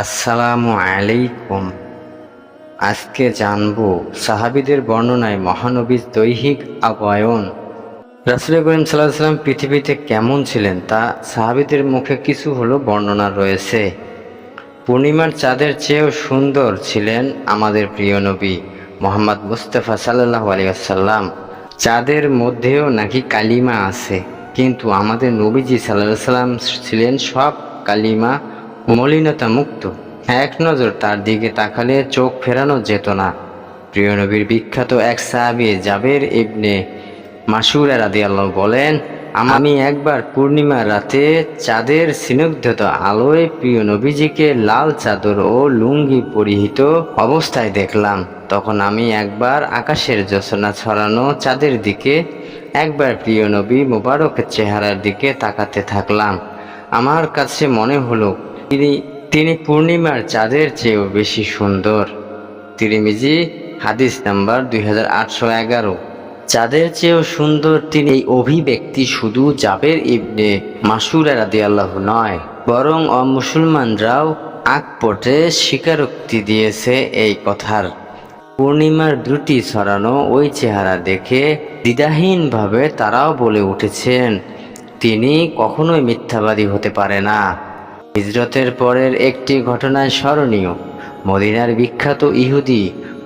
আসসালামু আলাইকুম। আজকে জানব সাহাবিদের বর্ণনায় মহানবীর দৈহিক আবয়ন। রাসুল করিম সাল্লাহ সাল্লাম পৃথিবীতে কেমন ছিলেন তা সাহাবিদের মুখে কিছু হলো বর্ণনা রয়েছে। পূর্ণিমার চাঁদের চেয়েও সুন্দর ছিলেন আমাদের প্রিয় নবী মোহাম্মদ মুস্তাফা সাল্লাহ আলিয়াল্লাম চাঁদের মধ্যেও নাকি কালিমা আছে, কিন্তু আমাদের নবীজি সাল্লাহ সাল্লাম ছিলেন সব কালিমা মলিনতা মুক্ত। এক নজর তার দিকে তাকালে চোখ ফেরানো যেত না। প্রিয় নবীর বিখ্যাত এক সাহাবি জাবের ইবনে মাসুর রাদি আল্লাহ বলেন, আমি একবার পূর্ণিমার রাতে চাঁদের স্নিগ্ধত আলোয় প্রিয় নবীজিকে লাল চাদর ও লুঙ্গি পরিহিত অবস্থায় দেখলাম। তখন আমি একবার আকাশের জোছনা ছড়ানো চাঁদের দিকে, একবার প্রিয় নবী মোবারকের চেহারার দিকে তাকাতে থাকলাম। আমার কাছে মনে হলো তিনি তিনি পূর্ণিমার চাঁদের চেয়েও বেশি সুন্দর। তিরিমিজি, হাদিস নাম্বার দুই হাজার আটশো এগারো। চাঁদের চেয়েও সুন্দর তিনি এই অভিব্যক্তি শুধু জাবের ইবনে মাসুরা রাদি আল্লাহ নয়, বরং অমুসলমানরাও আগ পটে স্বীকারোক্তি দিয়েছে এই কথার। পূর্ণিমার দ্রুতি ছড়ানো ওই চেহারা দেখে দ্বিধাহীনভাবে তারাও বলে উঠেছেন, তিনি কখনোই মিথ্যাবাদী হতে পারে না। হিজরতের পরের একটি ঘটনায় স্মরণীয়। মদিনার বিখ্যাত ইহুদি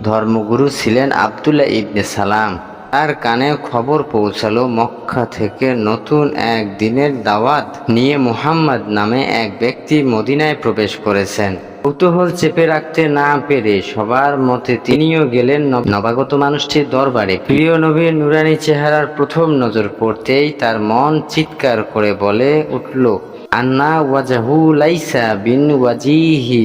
ধর্মগুরু ছিলেন আবদুল্লাহ ইবনে সালাম। তার কানে খবর পৌঁছালো মক্কা থেকে নতুন এক দিনের দাওয়াত নিয়ে মুহাম্মদ নামে এক ব্যক্তি মদিনায় প্রবেশ করেছেন। কৌতূহল চেপে রাখতে না পেরে সবার মতে তিনিও গেলেন নবাগত মানুষটির দরবারে। প্রিয় নবীর নুরানি চেহারার প্রথম নজর পড়তেই তার মন চিৎকার করে বলে উঠল আন্না ওয়াজাহু লাইসা বিন ওয়াজিহি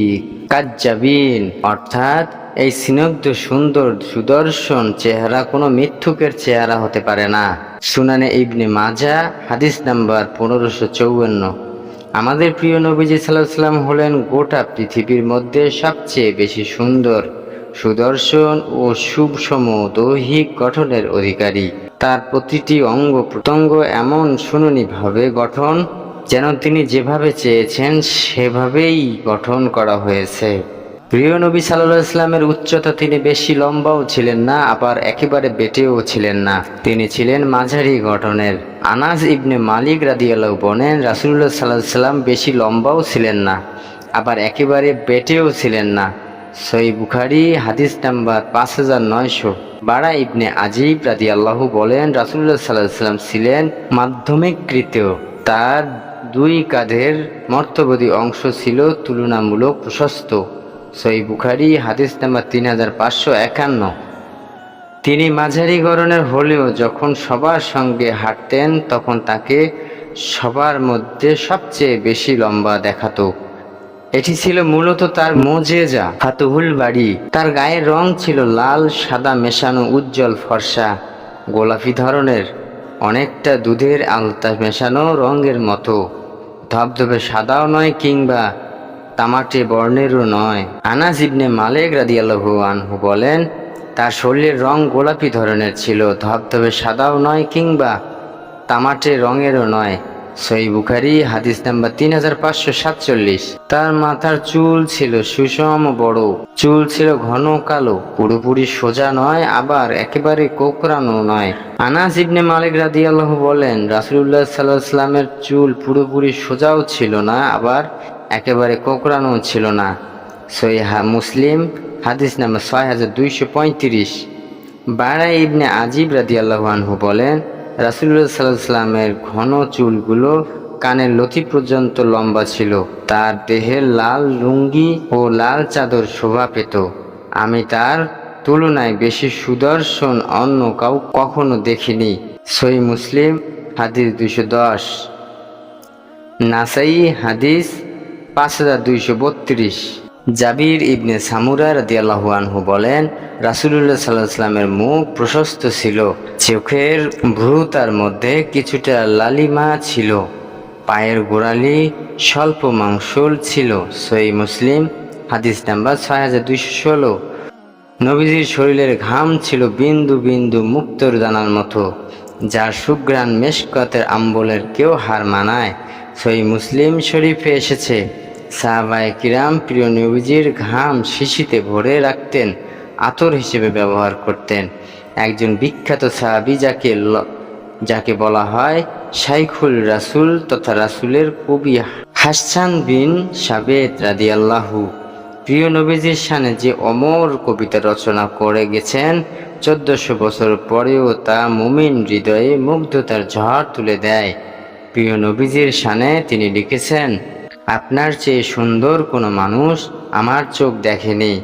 কাজ্জাবিন। অর্থাৎ এই স্নিগ্ধ সুন্দর সুদর্শন চেহারা কোনো মিথ্যুকের চেহারা হতে পারে না। সুনানে ইবনে মাজা, হাদিস নাম্বার পনেরোশো চৌয়ান্ন। আমাদের প্রিয় নবীজি সাল্লাম হলেন গোটা পৃথিবীর মধ্যে সবচেয়ে বেশি সুন্দর, সুদর্শন ও সুষম দৈহিক গঠনের অধিকারী। তার প্রতিটি অঙ্গ প্রত্যঙ্গ এমন সুননিভাবে গঠন যেন তিনি যেভাবে চেয়েছেন, সেভাবেই গঠন করা হয়েছে। প্রিয় নবী সাল্লাহ ইসলামের উচ্চতা তিনি বেশি লম্বাও ছিলেন না, আবার একেবারে বেটেও ছিলেন না। তিনি ছিলেন মাঝারি গঠনের। আনাজ ইবনে মালিক রাদিয়াল্লাহ বলেন রাসুল্লাহ সাল্লাহ সাল্লাম বেশি লম্বাও ছিলেন না, আবার একেবারে বেটেও ছিলেন না। সই বুখারি, হাদিস নাম্বার পাঁচ হাজার নয়শো। বাড়া ইবনে আজিব রাদি আল্লাহু বলেন রাসুল্লাহ সাল্লাহ সাল্লাম ছিলেন মাধ্যমিককৃত। তার দুই কাঁধের মর্তবদী অংশ ছিল তুলনামূলক প্রশস্ত। সই বুখারি, হাদিস নাম্বার তিন হাজার পাঁচশো একান্ন। তিনি মাঝারি গরনের হলেও যখন সবার সঙ্গে হাঁটতেন, তখন তাকে সবার মধ্যে সবচেয়ে বেশি লম্বা দেখাতো। এটি ছিল মূলত তার মোজেজা, ফাতুহুল বাড়ি। তার গায়ের রং ছিল লাল, সাদা, মেশানো উজ্জ্বল ফর্সা, গোলাপি ধরনের, অনেকটা দুধের আলতা মেশানো রঙের মতো। ধবধবে সাদাও নয় কিংবা তামাটে বর্ণেরও নয়। আনা ইবনে মালেক রাদিয়াল্লাহু আনহু বলেন, তার শরীরের রং গোলাপি ধরনের ছিল ধবধবে সাদাও নয় কিংবা তামাটে রঙেরও নয়। সই বুখারি, হাদিস নাম্বার তিন হাজার পাঁচশো সাতচল্লিশ। তার মাথার চুল ছিল সুষম বড়, চুল ছিল ঘন কালো, পুরোপুরি সোজা নয়, আবার একেবারে কোকড়ানো নয়। আনাস ইবনে মালিক রাদিয়াল্লাহ বলেন, রাসুলুল্লাহ সাল্লাহ সাল্লামের চুল পুরোপুরি সোজাও ছিল না, আবার একেবারে কোকড়ানো ছিল না। সই মুসলিম, হাদিস নাম্বার ছয় হাজার দুইশো পঁয়ত্রিশ। বারা ইবনে আজিব রাদি আনহু বলেন রাসুল্লাহ সাল্লাহ সাল্লামের ঘন চুলগুলো কানের লতি পর্যন্ত লম্বা ছিল। তার দেহের লাল লুঙ্গি ও লাল চাদর শোভা পেত। আমি তার তুলনায় বেশি সুদর্শন অন্য কাউ কখনো দেখিনি। সই মুসলিম, হাদিস দুইশো দশ। নাসাই হাদিস পাঁচ হাজার দুইশো বত্রিশ। জাবির ইবনে সামুরা রাদিয়াল্লাহু বলেন, রাসুলুল্লাহ সাল্লাহ সাল্লামের মুখ প্রশস্ত ছিল, চোখের ভ্রুতার মধ্যে কিছুটা লালিমা ছিল, পায়ের গোড়ালি স্বল্প মাংসল ছিল, সই মুসলিম, হাদিস নাম্বার ছয় হাজার দুইশো ষোলো। নবীজির শরীরের ঘাম ছিল বিন্দু বিন্দু মুক্তর দানার মতো, যার সুগ্রাণ মেশকাতের আম্বলের কেউ হার মানায়। সই মুসলিম শরীফে এসেছে সাহাবায়ে কিরাম প্রিয় নবীজির ঘাম শিশিতে ভরে রাখতেন, আতর হিসেবে ব্যবহার করতেন। একজন বিখ্যাত সাহাবি যাকে যাকে বলা হয় শাইখুল রাসূল তথা রাসূলের কবি হাসান বিন সাবেদ রাদিয়াল্লাহু। প্রিয় নবীজির শানে যে অমর কবিতা রচনা করে গেছেন, চোদ্দশো বছর পরেও তা মুমিন হৃদয়ে মুগ্ধতার ঝড় তুলে দেয়। প্রিয় নবীজির শানে তিনি লিখেছেন আপনার চেয়ে সুন্দর কোনো মানুষ আমার চোখ দেখেনি।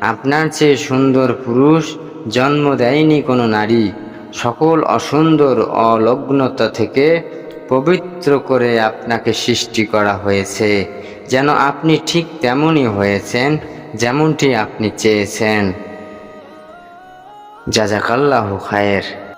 আপনার চেয়ে সুন্দর পুরুষ জন্ম দেয়নি কোনো নারী। সকল অসুন্দর অলগ্নতা থেকে পবিত্র করে আপনাকে সৃষ্টি করা হয়েছে। যেন আপনি ঠিক তেমনই হয়েছেন যেমনটি আপনি চেয়েছেন। জাজাকাল্লাহু খায়ের।